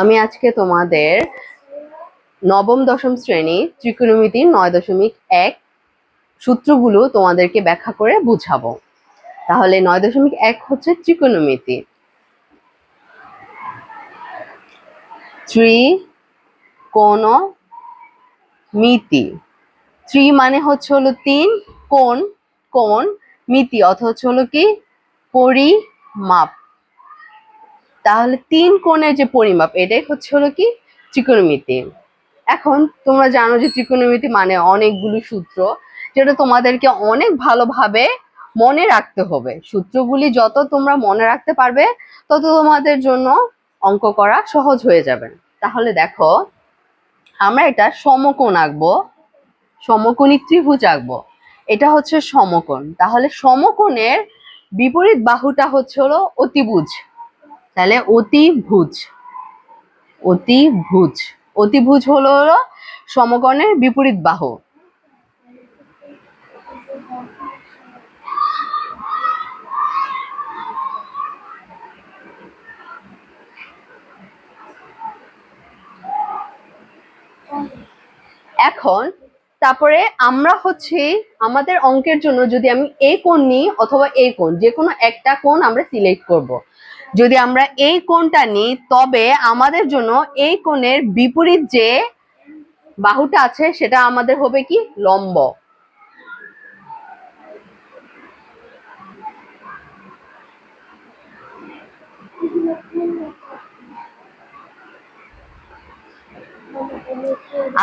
আমি আজকে তোমাদের নবম, দশম শ্রেণি ত্রিকোণমিতির নয় দশমিক এক সূত্রগুলো তোমাদেরকে ব্যাখ্যা করে বুঝাবো। তাহলে নয় দশমিক এক হচ্ছে ত্রিকোণমিতি। ত্রি কোন মিতি ত্রি মানে হচ্ছে হলো তিন কোন কোন মিতি, অথচ হলো কি? পরিমাপ। তাহলে তিন কোণের যে পরিমাপ, এটাই হচ্ছে হলো কি? ত্রিকোণমিতি। এখন তোমরা জানো যে ত্রিকোণমিতি মানে অনেকগুলো সূত্র, যেটা তোমাদেরকে অনেক ভালোভাবে মনে রাখতে হবে। সূত্রগুলি যত তোমরা মনে রাখতে পারবে, তত তোমাদের জন্য অঙ্ক করা সহজ হয়ে যাবে। তাহলে দেখো, আমরা এটা সমকোণ আঁকবো, সমকোণী ত্রিভুজ আঁকবো। এটা হচ্ছে সমকোণ। তাহলে সমকোণের বিপরীত বাহুটা হচ্ছে হলো অতিভুজ। তাহলে অতিভুজ অতিভুজ অতিভুজ হলো হলো সমকোণের বিপরীত বাহু এখন তারপরে আমরা হচ্ছে আমাদের অঙ্কের জন্য যদি আমি এই কোণ নিই অথবা এই কোণ, যে কোনো একটা কোণ আমরা সিলেক্ট করব। যদি আমরা এই কোণটা নিই, তবে আমাদের জন্য এই কোণের বিপরীত যে বাহুটা আছে, সেটা আমাদের হবে কি? লম্ব।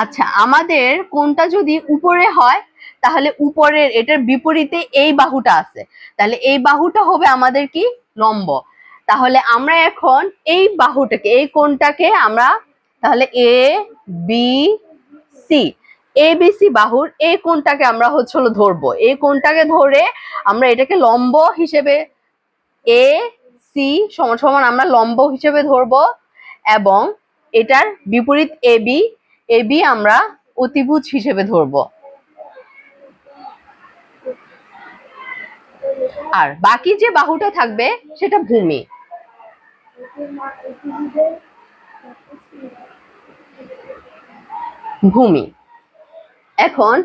আচ্ছা আমাদের কোনটা যদি উপরে হয়, তাহলে উপরের, এটার বিপরীতে এই বাহুটা আছে। তাহলে এই বাহুটা হবে আমাদের কি? লম্ব। তাহলে আমরা এখন এই বাহুটাকে, এই কোণটাকে আমরা তাহলে A B C A B C বাহুর এই কোণটাকে আমরা হচ্ছে ধরবো। এই কোণটাকে ধরে আমরা এটাকে লম্ব হিসেবে এ সি সমান সমান আমরা লম্ব হিসেবে ধরবো এবং এটার বিপরীত এ বি এ বি আমরা অতিভুজ হিসেবে ধরবো। আর বাকি যে বাহুটা থাকবে সেটা ভূমি। ভূমি। এখন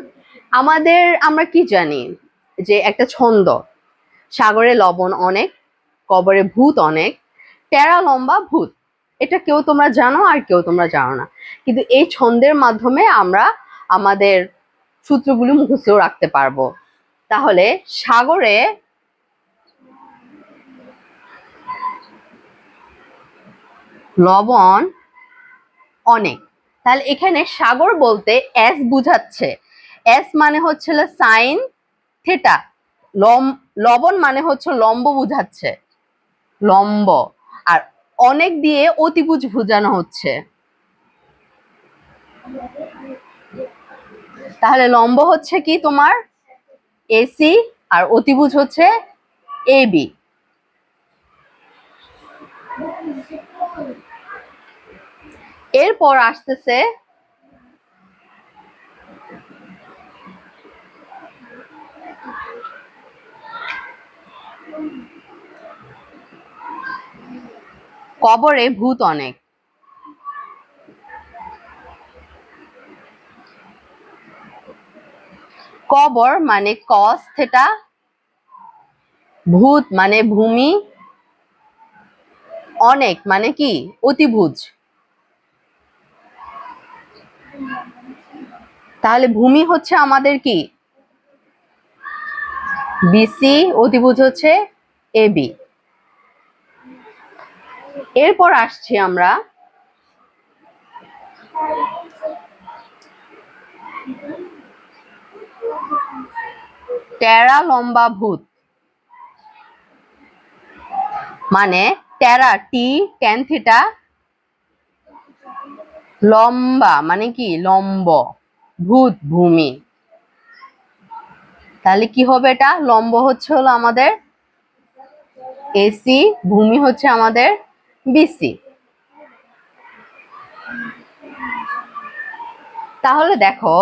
আমাদের, আমরা কি জানি যে একটা ছন্দ? সাগরে লবণ অনেক, কবরে ভূত অনেক, টেরা লম্বা ভূত। এটা কেউ তোমরা জানো আর কেউ তোমরা জানো না। কিন্তু এই ছন্দের মাধ্যমে আমরা আমাদের সূত্রগুলি মুখস্থ রাখতে পারব। তাহলে সাগরে লবণ অনেক। তাহলে এখানে সাগর বলতে এস বুঝাচ্ছে। এস মানে হচ্ছে সাইন থেটা লবণ মানে হচ্ছে লম্ব বুঝাচ্ছে। লম্ব। আর অনেক দিয়ে অতিভুজ বুঝানো হচ্ছে। তাহলে লম্ব হচ্ছে কি তোমার? এসি আর অতিভুজ হচ্ছে এ এরপর আসতেছে কবরে ভূত অনেক। কবর মানে কস, থেটা। ভূত মানে ভূমি। অনেক মানে কি? অতিভুজ। তাহলে ভূমি হচ্ছে আমাদের কি? বিসি অতিভুজ হচ্ছে এবি এরপর আসছি আমরা টেরা লম্বা ভূত। মানে টেরা টি ট্যান থিটা লম্বা মানে কি? লম্ব। ভূত ভূমি তাহলে কি হবে এটা? লম্ব হচ্ছে হলো আমাদের এসি ভূমি হচ্ছে আমাদের বিসি তাহলে দেখো,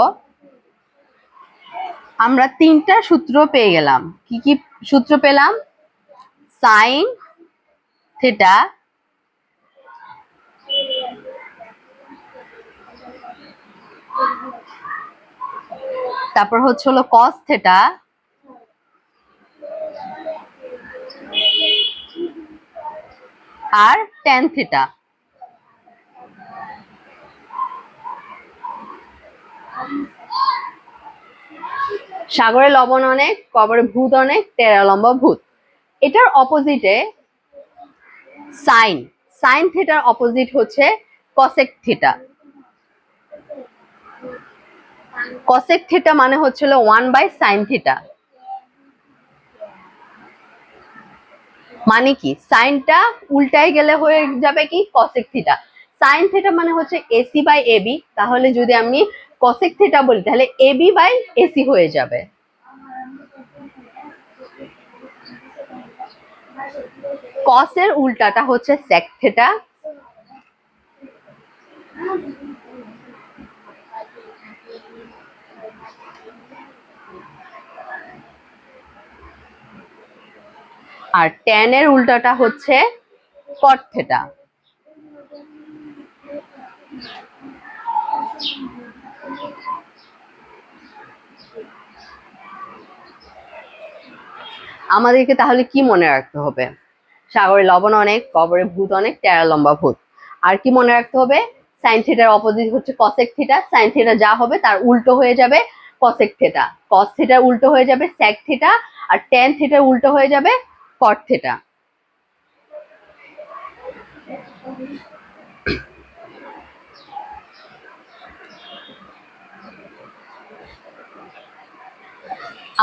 আমরা তিনটা সূত্র পেয়ে গেলাম। কি কি সূত্র পেলাম? সাইন, থেটা তারপর হচ্ছে হলো কস থেটা আর ট্যান থেটা সাগরে লবণ অনেক, কবরে ভূত অনেক, তেরা লম্বা ভূত। এটার অপোজিটে সাইন সাইন থিটার অপোজিট হচ্ছে কসেক থিটা কসেক থিটা মানে হচ্ছিল ওয়ান বাই সাইন থিটা মানে কি? সাইনটা উল্টায় গেলে হয়ে যাবে কি? কসেক থিটা সাইন থিটা মানে হচ্ছে এসি বাই এবি তাহলে যদি আমি কসেক থিটা বলি, তাহলে এবি বাই এসি হয়ে যাবে। কসের উল্টাটা হচ্ছে সেক থিটা আর ট্যানের উল্টাটা হচ্ছে কট থেটা আমাদেরকে তাহলে কি মনে রাখতে হবে? সাগরে লবণ অনেক, কবরে ভূত অনেক টেরা লম্বা ভূত। আর কি মনে রাখতে হবে? সাইন থিটার অপোজিট হচ্ছে কসেক থিটা সাইন থিটা যা হবে তার উল্টো হয়ে যাবে কসেক থিটা কস থিটার উল্টো হয়ে যাবে স্যাক থিটা আর টেন থিটার উল্টো হয়ে যাবে কট থিটা।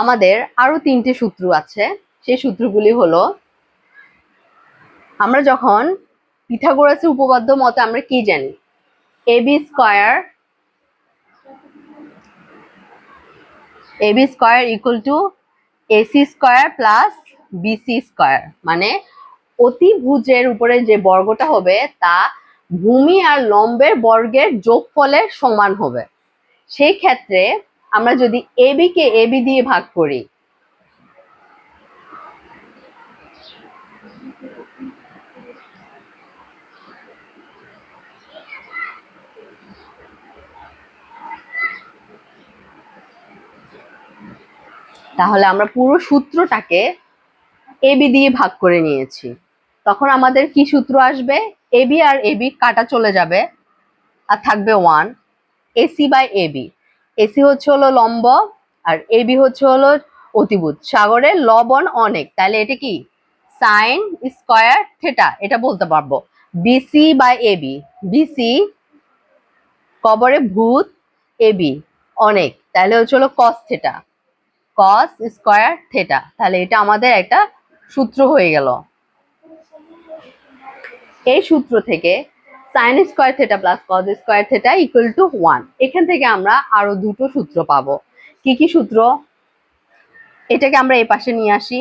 আমাদের আরও তিনটে সূত্র আছে। সেই সূত্রগুলি হলো, আমরা যখন পিথাগোরাসের উপপাদ্য মতে আমরা কি জানি? A B square, A B square equal to AC square plus BC square মানে অতিভুজের উপরে যে বর্গটা হবে, তা ভূমি আর লম্বের বর্গের যোগফলের সমান হবে। সেই ক্ষেত্রে আমরা যদি এবি কে এবি দিয়ে ভাগ করি, তাহলে আমরা পুরো সূত্রটাকে এবি দিয়ে ভাগ করে নিয়েছি। তখন আমাদের কি সূত্র আসবে? এবি আর এবি কাটা চলে যাবে আর থাকবে one AC by AB AC হচ্ছে হলো লম্ব আর এবি হচ্ছে হলো অতিভুজ। সাগরে লবণ অনেক, তাহলে এটা কি? সাইন স্কয়ার থেটা এটা বলতে পারব। বিসি বাই এবি বিসি কবরে ভূত এবি অনেক, তাহলে হচ্ছে হলো cos theta cos square theta তাহলে এটা আমাদের একটা সূত্র হয়ে গেল। এই সূত্র থেকে sine square theta plus cos square theta equal to one এখান থেকে আমরা আরও দুটো সূত্র পাবো। কি কি সূত্র? এটাকে আমরা এই পাশে নিয়ে আসি।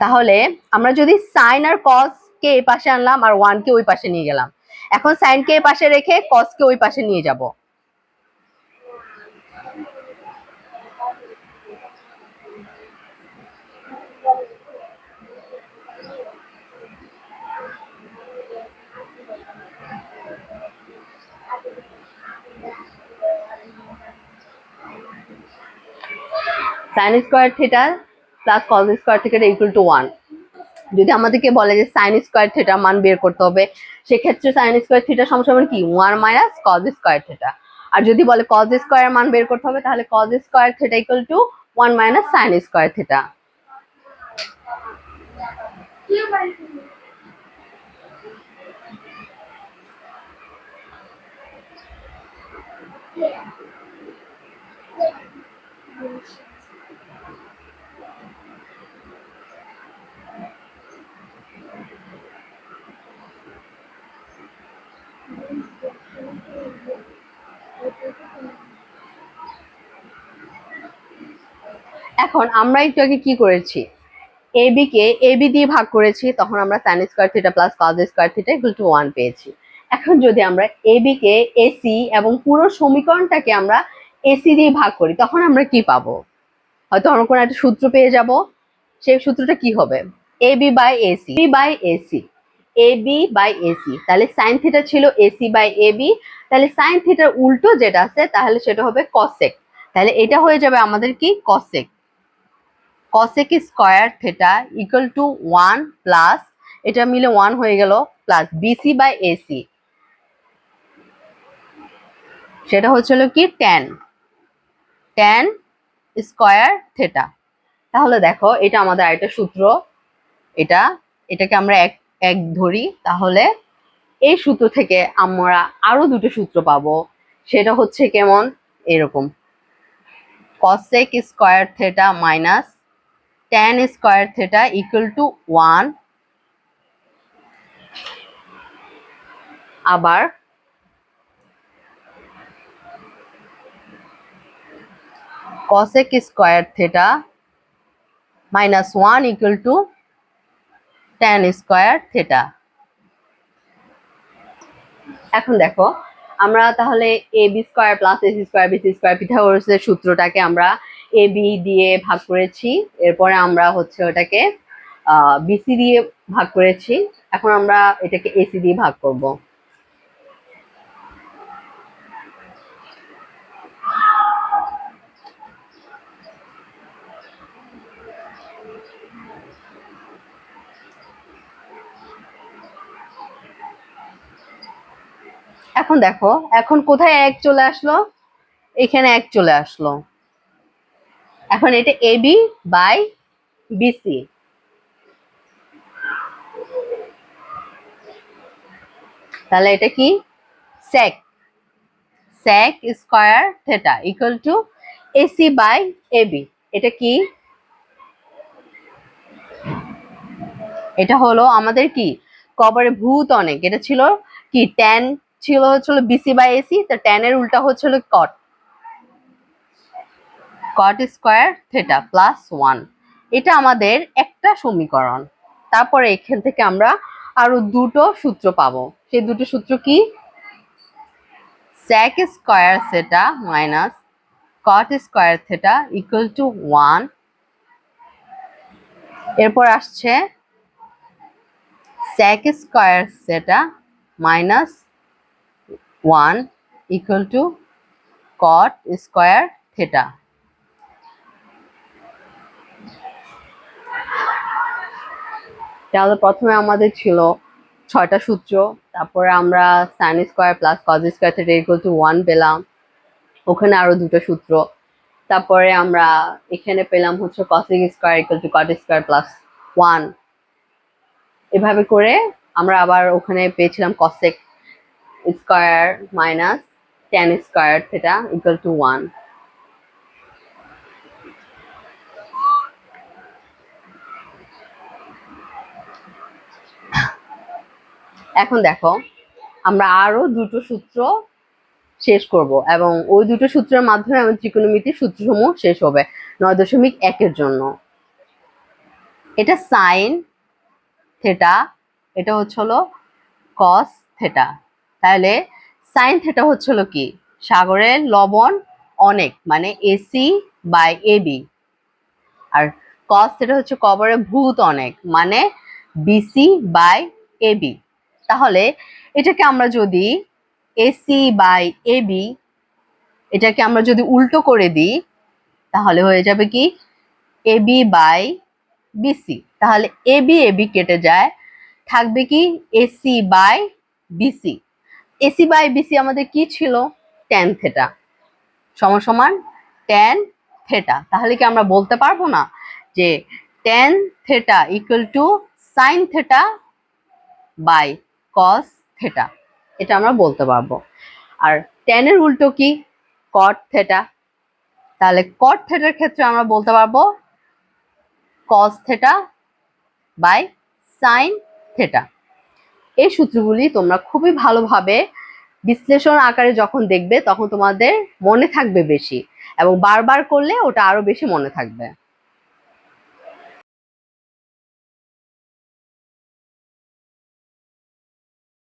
তাহলে আমরা যদি সাইন আর কস কে এই পাশে আনলাম আর ওয়ান কে ওই পাশে নিয়ে গেলাম। এখন সাইন কে এই পাশে রেখে কস কে ওই পাশে নিয়ে যাব। Sine square theta plus cos square theta equal to one যদি আমাদেরকে বলে যে সাইন স্কোয়ার থিটা মান বের করতে হবে, সেক্ষেত্রে সাইন স্কোয়ার থিটা সমান কি? One minus cos square theta আর যদি বলে কজ স্কোয়ার মান বের করতে হবে, তাহলে cos square theta equal to one minus sine square theta এখন আমরা একটু আগে কি করেছি? এ এবি কে এবি দিয়ে ভাগ করেছি, তখন আমরা sine square theta plus cos square theta equal to one পেয়েছি। এখন যদি আমরা এবি কে এসি এবং পুরো সমীকরণটাকে আমরা এসি দিয়ে ভাগ করি, তখন আমরা কি পাবো? হয়তো আমরা কোনো একটা সূত্র পেয়ে যাব। সেই সূত্রটা কি হবে? AB by AC by AC A B by AC তাহলে সাইন থিটা ছিল এসি বাই এ বি তাহলে সাইন থিটার উল্টো যেটা আছে, তাহলে সেটা হবে কসেক তাহলে এটা হয়ে যাবে আমাদের কি? Cosec cosec square theta equal to one plus এটা মিলে ওয়ান হয়ে গেল প্লাস বিসি বাই এসি সেটা হচ্ছিল কি? টেন টেন স্কোয়ার থেটা তাহলে দেখো, এটা আমাদের আরেকটা সূত্র। এটা, এটাকে আমরা এক এক ধরি, তাহলে এই সূত্র থেকে আমরা আরও দুটো সূত্র পাবো। সেটা হচ্ছে কেমন? এরকম। Cosec square theta minus tan square theta equal to one আবার cosec square theta minus one equal to tan square theta এখন দেখো, আমরা তাহলে A B square plus AC square BC square পিথাগোরাসের সূত্রটাকে আমরা এ বি দিয়ে ভাগ করেছি। এরপরে আমরা হচ্ছে ওটাকে বিসি দিয়ে ভাগ করেছি। এখন আমরা এটাকে এসি দিয়ে ভাগ করব। এখন দেখো, এখন কোথায় এক চলে আসলো? এখানে এক চলে আসলো। এখন এটা এবি বাই বিসি তাহলে এটা কি? sec sec square equal to AC by AB এটা কি? এটা হলো আমাদের কি? কবরে ভূত অনেক। এটা ছিল কি? ট্যান ছিল হচ্ছিল বিসি বাই এসি তো ট্যানের উল্টা হচ্ছিল cot cot square theta plus one এটা আমাদের একটা সমীকরণ। তারপরে এখান থেকে আমরা আরও দুটো সূত্র পাবো। সেই দুটো সূত্র কি? Sec square theta minus cot square theta equal to one এরপর আসছে sec square theta minus one equal to cot square theta. তাহলে প্রথমে আমাদের ছিল ছয়টা সূত্র, তারপরে আমরা sine square plus cos square theta equal to one পেলাম, ওখানে আরও দুটো সূত্র। তারপরে আমরা এখানে পেলাম হচ্ছে cosec square equal to cot square plus one এভাবে করে আমরা আবার ওখানে পেয়েছিলাম cosec square minus tan square theta equal to one এখন দেখো, আমরা আরও দুটো সূত্র শেষ করব এবং ওই দুটো সূত্রের মাধ্যমে আমাদের ত্রিকোণমিতির সূত্রসমূহ শেষ হবে নয় দশমিক একের জন্য। এটা সাইন থেটা এটা হচ্ছে হলো কস থেটা তাহলে সাইন থেটা হচ্ছে হলো কি? সাগরের লবণ অনেক মানে এসি বাই এবি আর কস থেটা হচ্ছে কবরে ভূত অনেক মানে বিসি বাই এবি তাহলে এটাকে আমরা যদি এসি বাই এবি এটাকে আমরা যদি উল্টো করে দিই, তাহলে হয়ে যাবে কি? এবি বাই বিসি তাহলে এবি এবি কেটে যায়, থাকবে কি AC by BC AC by BC আমাদের কি ছিল? ট্যান থেটা সমান সমান ট্যান থেটা তাহলে কি আমরা বলতে পারব না যে tan theta equal to sine theta by cos theta এটা আমরা বলতে পারব। আর ট্যানের উল্টো কি? কট থেটা তাহলে কট থেটার ক্ষেত্রে আমরা বলতে পারব cos theta by sine theta এই সূত্রগুলি তোমরা খুবই ভালোভাবে বিশ্লেষণ আকারে যখন দেখবে, তখন তোমাদের মনে থাকবে বেশি এবং বারবার করলে ওটা আরও বেশি মনে থাকবে।